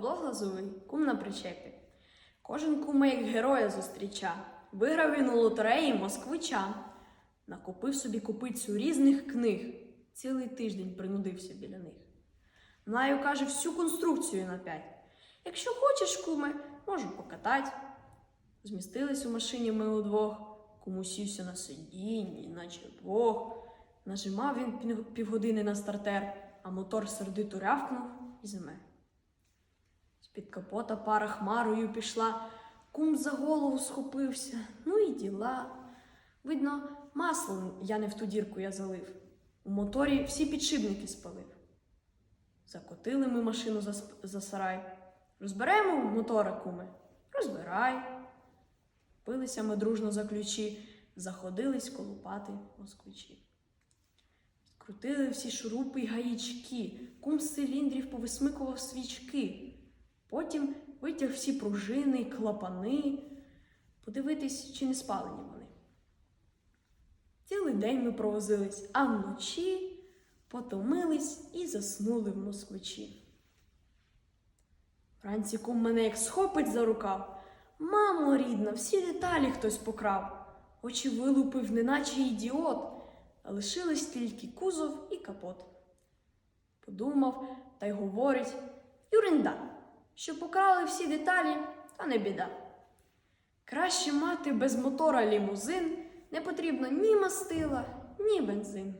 Павло Глазовий, кум на причепі. Кожен кума як героя зустріча. Виграв він у лотереї москвича. Накопив собі купицю різних книг. Цілий тиждень принудився біля них. Знаю, каже, всю конструкцію на п'ять. Якщо хочеш, куме, можу покатать. Змістились у машині ми удвох, кому сівся на сидінні, наче Бог. Нажимав він півгодини на стартер, а мотор сердито рявкнув і замер. З-під капота пара хмарою пішла, кум за голову схопився, ну і діла. Видно, маслом я не в ту дірку я залив. У моторі всі підшипники спалив. Закотили ми машину за, за сарай. Розберемо мотора, куме? Розбирай. Пилися ми дружно за ключі, заходились колупати москвичі. Крутили всі шурупи й гаїчки, кум з циліндрів повисмикував свічки. Потім витяг всі пружини клапани, подивитись, чи не спалені вони. Цілий день ми провозились, а вночі потомились і заснули в москвичі. Вранці кум мене як схопить за рукав. Мамо рідна, всі деталі хтось покрав. Очі вилупив, неначе ідіот, а лишились тільки кузов і капот. Подумав та й говорить Юринда, що покрали всі деталі, та не біда. Краще мати без мотора лімузин, не потрібно ні мастила, ні бензин.